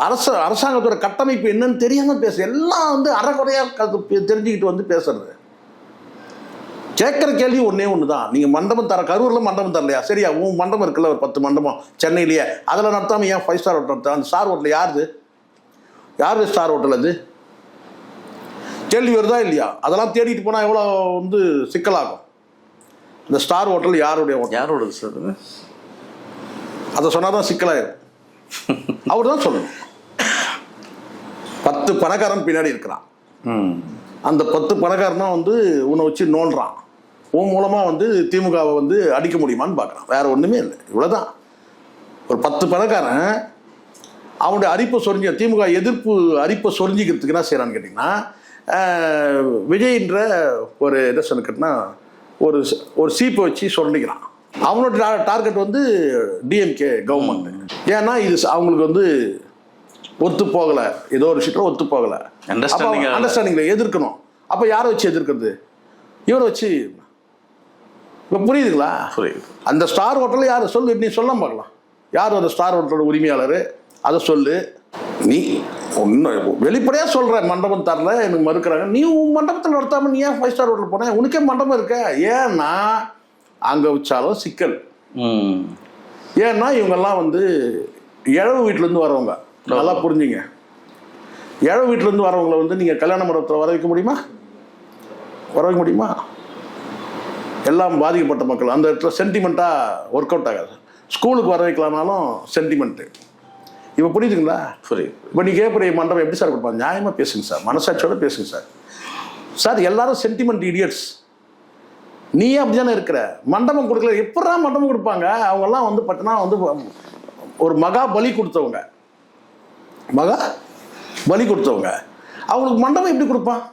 அரசு அரசாங்கத்தோட கட்டமைப்பு என்னன்னு தெரியாமல் பேச எல்லாம் வந்து அறகுறையாக தெரிஞ்சுக்கிட்டு வந்து பேசுறது. கேட்குற கேள்வி ஒன்றே ஒன்று தான் நீங்கள் மண்டபம் தர கரூரில் மண்டபம் தரலையா? சரியா உன் மண்டபம் இருக்குல்ல ஒரு பத்து மண்டபம் சென்னையிலேயே. அதில் நடத்தாமல் ஏன் ஃபைவ் ஸ்டார் ஹோட்டல் நடத்த அந்த ஸ்டார் ஹோட்டல் யாருது? யார் ஸ்டார் ஹோட்டல் அது? கேள்வி வருதா இல்லையா? அதெல்லாம் தேடிட்டு போனால் எவ்வளோ வந்து சிக்கலாகும். இந்த ஸ்டார் ஹோட்டல் யாருடைய ஹோட்டல் யாரோடது சார்? அதை? சொன்னால் தான் சிக்கலாயிரும். அவர் தான் சொல்லணும். பத்து பணக்காரன் பின்னாடி இருக்கிறான். ம். அந்த பத்து பணக்காரனும் வந்து உன்னை வச்சு நோண்டுறான். உன் மூலமாக வந்து திமுகவை வந்து அடிக்க முடியுமான்னு பார்க்குறான். வேற ஒன்றுமே இல்லை. இவ்வளோதான் ஒரு பத்து பணக்காரன் அவனுடைய அரிப்பை சொரிஞ்ச திமுக எதிர்ப்பு அரிப்பை சொரிஞ்சிக்கிறதுக்கு என்ன செய்கிறான்னு கேட்டிங்கன்னா விஜய்ன்ற ஒரு என்ன கேட்டினா ஒரு ஒரு சீப்பை வச்சு சொரண்டிக்கிறான். அவனோட டார்கெட் வந்து டிஎம்கே கவர்மெண்ட் ஏன்னா இது அவங்களுக்கு வந்து ஒத்து போகலை. ஏதோ ஒரு விஷயத்தில் ஒத்து போகலை. அண்டர்ஸ்டாண்டிங்கில் எதிர்க்கணும். அப்போ யாரை வச்சு எதிர்க்கிறது? இவரை வச்சு இப்போ புரியுதுங்களா? புரியுது. அந்த ஸ்டார் ஹோட்டலில் யார்? சொல்லு நீ சொல்ல பார்க்கலாம் யார் அந்த ஸ்டார் ஹோட்டலோட உரிமையாளர்? அதை சொல்லு. நீ ஒன்று வெளிப்படையாக சொல்கிற மண்டபம் தரல எனக்கு மறுக்கிறாங்க. நீ உன் மண்டபத்தில் நடத்தாமல் நீ ஏன் ஃபைவ் ஸ்டார் ஹோட்டல் போன? உனக்கே மண்டபம் இருக்க. ஏன்னா அங்கே வச்சாலும் சிக்கல். ஏன்னா இவங்கெல்லாம் வந்து இழவு வீட்டிலேருந்து வரவங்க. நல்லா புரிஞ்சுங்க. இழவு வீட்டிலேருந்து வரவங்களை வந்து நீங்கள் கல்யாண மண்டபத்தில் வர வைக்க முடியுமா? வர வைக்க முடியுமா? எல்லாம் பாதிக்கப்பட்ட மக்கள். அந்த இடத்துல சென்டிமெண்ட்டாக ஒர்க் அவுட் ஆகாது. ஸ்கூலுக்கு வர வைக்கலானாலும் சென்டிமெண்ட்டு இப்போ புரியுதுங்களா? புரியுது. இப்போ நீங்கள் கேட்கக்கூடிய மண்டபம் எப்படி சார் கொடுப்பாங்க? நியாயமாக பேசுங்க சார். மனசாட்சியோட பேசுங்க சார். சார் எல்லாரும் சென்டிமெண்ட் இடியட்ஸ் நீயே அப்படி தானே இருக்கிற? மண்டபம் கொடுக்கல. எப்படா மண்டபம் கொடுப்பாங்க? அவங்கெல்லாம் வந்து பார்த்தீங்கன்னா வந்து ஒரு மகா பலி கொடுத்தவங்க. மகா பலி கொடுத்தவங்க. அவங்களுக்கு மண்டபம் எப்படி கொடுப்பான்?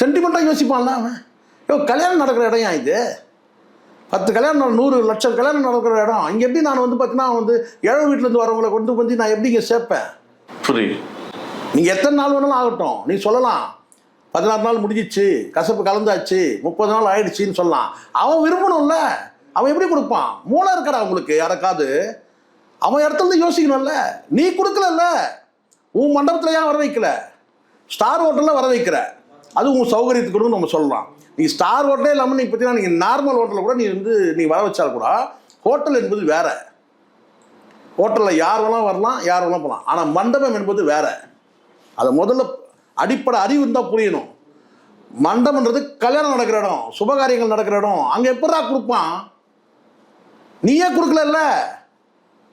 சென்டிமெண்ட்டாக யோசிப்பான்ல அவன். கல்யாணம் நடக்கிற இடம் இது? பத்து கல்யாணம் நூறு லட்சம் கல்யாணம் நடக்கிற இடம். இங்கே எப்படி நான் வந்து பார்த்தீங்கன்னா வந்து ஏழை வீட்டிலேருந்து வரவங்களை கொண்டு வந்து நான் எப்படி இங்கே சேர்ப்பேன்? புரியுது. நீங்கள் எத்தனை நாள் வேணாலும் ஆகட்டும். நீ சொல்லலாம். பதினாறு நாள் முடிஞ்சிச்சு கசப்பு கலந்தாச்சு முப்பது நாள் ஆயிடுச்சின்னு சொல்லலாம். அவன் விரும்பணும்ல. அவன் எப்படி கொடுப்பான்? மூளை இருக்கடா உங்களுக்கு யாருக்காவது? அவன் இடத்துல இருந்து யோசிக்கணும்ல. நீ கொடுக்கலல்ல. உன் மண்டபத்தில் ஏன் வர வைக்கல? ஸ்டார் ஹோட்டலில் வர வைக்கிற. அது உன் சௌகரியத்துக்கு நம்ம சொல்லலாம். நீ ஸ்டார் ஹோட்டலே இல்லாமல் நீ பார்த்தீங்கன்னா நீங்கள் நார்மல் ஹோட்டலில் கூட நீ வந்து நீ வர வச்சால் கூட ஹோட்டல் என்பது வேற. ஹோட்டலில் யார் வேணாலும் வரலாம் யார் வேணாலும் போகலாம் ஆனால் மண்டபம் என்பது வேற. அதை முதல்ல அடிப்படை அறிவு இருந்தால் புரியணும். மண்டபம்ன்றது கல்யாணம் நடக்கிற இடம் சுபகாரியங்கள் நடக்கிற இடம். அங்கே எப்படா கொடுப்பான்? நீயே கொடுக்கலல்ல.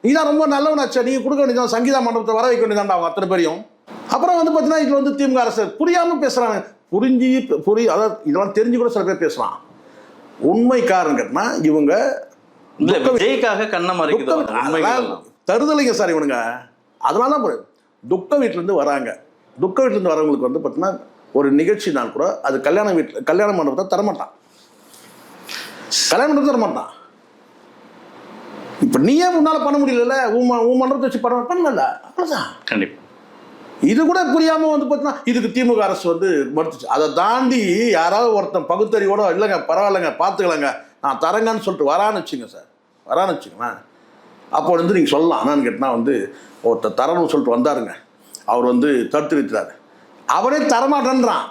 நீ தான் ரொம்ப நல்லவனாச்சா நீ கொடுக்க வேண்டியதான் சங்கீதா மண்டபத்தை வர வைக்க வேண்டியதான்டா அவங்க அத்தனை பேரையும். அப்புறம் வந்து பார்த்தீங்கன்னா இதில் வந்து திமுக அரசு புரியாமல் பேசுகிறாங்க புரிஞ்சு புரி அதாவது இதெல்லாம் தெரிஞ்சு கூட சில பேர் பேசலாம். உண்மை காரணம் கேட்டினா இவங்க விஜய்க்காக கண்ணை மறைக்குது துக்க உண்மைகள் அதெல்லாம் எல்லாம். தருதலைங்க சார் இவனுங்க. அதனால தான் துக்க வீட்டிலேருந்து வராங்க. துக்க வீட்டிலேருந்து வரவங்களுக்கு வந்து பார்த்தீங்கன்னா ஒரு நிகழ்ச்சினால் கூட அது கல்யாண வீட்டில் கல்யாண மண்டபத்தை தரமாட்டான். கல்யாண மண்டபத்தை தரமாட்டான். இப்போ நீயே உன்னால பண்ண முடியல உன் உன் மண்டபத்தை வச்சு பண்ண பண்ணல. அவ்வளோதான் கண்டிப்பா. இது கூட புரியாம வந்து பார்த்தீங்கன்னா இதுக்கு திமுக அரசு வந்து மறுத்துச்சு. அதை தாண்டி யாராவது ஒருத்தன் பகுத்தறிவோட இல்லைங்க பரவாயில்லைங்க பார்த்துக்கலங்க நான் தரேங்கன்னு சொல்லிட்டு வரான்னு வச்சுங்க சார். வரான்னு வச்சுங்களேன் அப்போ வந்து நீங்கள் சொல்லலாம் என்னன்னு கேட்டால் வந்து ஒருத்தர் தரணும்னு சொல்லிட்டு வந்தாருங்க. அவர் வந்து தடுத்து வைக்கிறாரு அவரே தரமாட்டேன்றான்.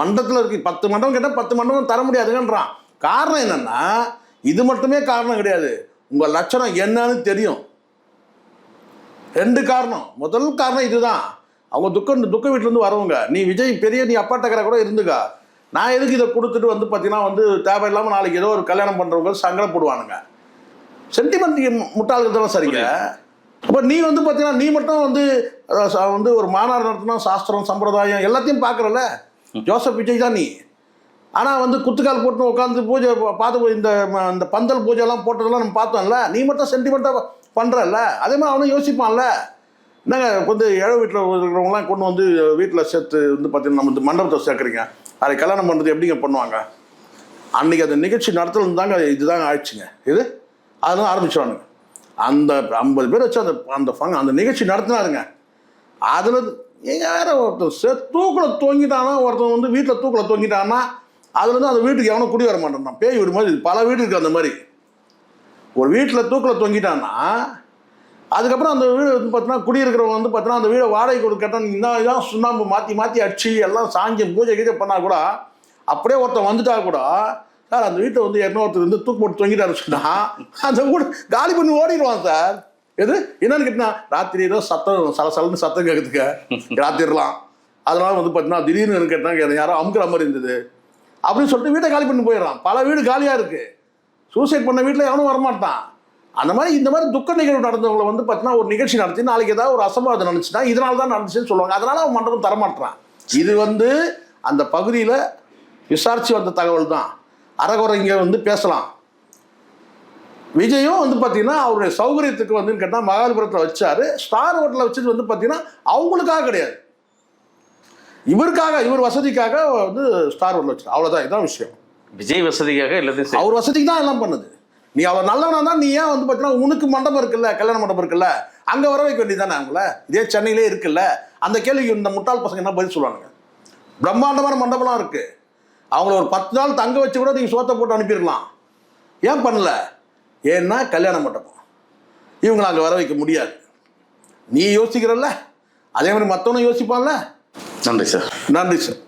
மண்டத்தில் இருக்கு பத்து மண்டபம் கேட்டால் பத்து மண்டபம் தர முடியாதுங்கன்றான். காரணம் என்னன்னா இது மட்டுமே காரணம் கிடையாது. உங்கள் லட்சணம் என்னன்னு தெரியும். ரெண்டு காரணம். முதல் காரணம் இதுதான். அவங்க துக்க துக்க வீட்டிலேருந்து வரவங்க. நீ விஜய் பெரிய நீ அப்பாட்டக்கரை கூட இருந்துக்கா. நான் எதுக்கு இதை கொடுத்துட்டு வந்து பார்த்தீங்கன்னா வந்து தேவையில்லாமல் நாளைக்கு ஏதோ ஒரு கல்யாணம் பண்ணுறவங்க சங்கடப்படுவானுங்க சென்டிமெண்ட் முட்டாள்கள் தானே சரிங்க இப்போ நீ வந்து பார்த்தீங்கன்னா நீ மட்டும் வந்து வந்து ஒரு மாநாடு நடத்தினா சாஸ்திரம் சம்பிரதாயம் எல்லாத்தையும் பார்க்குறல ஜோசப் விஜய் தான் நீ. ஆனால் வந்து குத்துக்கால் போட்டு உட்காந்து பூஜை பார்த்து இந்த இந்த பந்தல் பூஜைலாம் போட்டதெல்லாம் நம்ம பார்த்தோம்ல நீ மட்டும் சென்டிமெண்ட்டாக பண்ணுறல்ல அதே மாதிரி அவனும் யோசிப்பான்ல? என்னங்க வந்து ஏழை வீட்டில் இருக்கிறவங்களாம் கொண்டு வந்து வீட்டில் சேர்த்து வந்து பார்த்தீங்கன்னா நம்ம இந்த மண்டபத்தை சேர்க்குறீங்க. அதை கல்யாணம் பண்ணுறது எப்படிங்க பண்ணுவாங்க? அன்றைக்கி அந்த நிகழ்ச்சி நடத்தல் தாங்க இதுதாங்க ஆயிடுச்சுங்க. இது? அதெல்லாம் ஆரம்பிச்சிடுவானுங்க அந்த ஐம்பது பேர் வச்சு அந்த அந்த ஃபங் அந்த நிகழ்ச்சி நடத்தினாருங்க. அதில் எங்கள் வேற ஒருத்தன் சே தூக்கில் தூங்கிட்டானா ஒருத்தன் வந்து வீட்டில் தூக்கில் தொங்கிட்டான்னா அதுலேருந்து அந்த வீட்டுக்கு எவனும் குடி வர மாட்டான் பேய் வீடு மாதிரி பல வீடு இருக்குது அந்த மாதிரி. ஒரு வீட்டில் தூக்கில் தொங்கிட்டான்னா அதுக்கப்புறம் அந்த வீடு வந்து பார்த்தீங்கன்னா குடியிருக்கிறவங்க வந்து பார்த்தீங்கன்னா அந்த வீடை வாடகை கொடுக்கட்டும் இந்த இதான் சுண்ணாம்பு மாற்றி மாற்றி அடிச்சு எல்லாம் சாஞ்சி பூஜை கீஜை பண்ணால் கூட அப்படியே ஒருத்தன் வந்துட்டா கூட சார் அந்த வீட்டை வந்து இன்னொருத்தர் வந்து தூக்கு போட்டு தொங்கிட்டாரு சொன்னா அந்த வீடு காலி பண்ணி ஓடிடுவான் சார். எது? என்னன்னு கேட்டினா ராத்திரி ஏதோ சத்தம் சலசலன்னு சத்தம் கேட்குதுக்க ராத்திரிலாம். அதனால வந்து பார்த்தீங்கன்னா திடீர்னு கேட்டாங்க யாரோ அமுக்கிற மாதிரி இருந்தது. அப்படின்னு சொல்லிட்டு வீட்டை காலி பண்ணி போயிடுறான். பல வீடு காலியாக இருக்குது சூசைட் பண்ண வீட்டில் எவனும் வரமாட்டான். அந்த மாதிரி இந்த மாதிரி துக்க நிகழ்வு நடந்தவங்களை வந்து பார்த்தீங்கன்னா ஒரு நிகழ்ச்சி நடத்தி நாளைக்கு ஏதாவது ஒரு அசம்பாவிதம் நடந்துச்சுன்னா இதனால தான் நடந்துச்சுன்னு சொல்லுவாங்க. அதனால அவன் மண்டபம் தரமாட்டான் இது வந்து அந்த பகுதியில் விசாரித்து வந்த தகவல் தான். அறகுறை இங்கே வந்து பேசலாம். விஜயும் வந்து பார்த்தீங்கன்னா அவருடைய சௌகரியத்துக்கு வந்து கேட்டால் மகாபலிபுரத்தில் வச்சாரு. ஸ்டார் ஹோட்டலில் வச்சது வந்து பார்த்தீங்கன்னா அவங்களுக்காக கிடையாது. இவருக்காக இவர் வசதிக்காக வந்து ஸ்டார் ஹோட்டல் வச்சார் அவ்வளோதான் இதுதான் விஷயம். விஜய் வசதிக்காக எல்லாத்தையும் அவர் வசதிக்கு தான் எல்லாம் பண்ணுது. நீ அவர் நல்லவனா தான் நீ ஏன் வந்து பார்த்தீங்கன்னா உனக்கு மண்டபம் இருக்குல்ல கல்யாண மண்டபம் இருக்குல்ல? அங்கே வர வைக்க வேண்டியதானே அவங்கள? இதே சென்னையிலே இருக்குல்ல? அந்த கேள்விக்கு இந்த முட்டாள் பசங்க என்ன பதில் சொல்லுவானுங்க? பிரம்மாண்டமான மண்டபம்லாம் இருக்கு. அவங்கள ஒரு பத்து நாள் தங்க வச்சு கூட நீங்கள் சோத்தை போட்டு அனுப்பிடலாம். ஏன் பண்ணல? ஏன்னா கல்யாண மண்டபம். இவங்களை அங்கே வர வைக்க முடியாது. நீ யோசிக்கிறல்ல? அதே மாதிரி மற்றவனும் யோசிப்பான்ல? நன்றி சார். நன்றி சார்.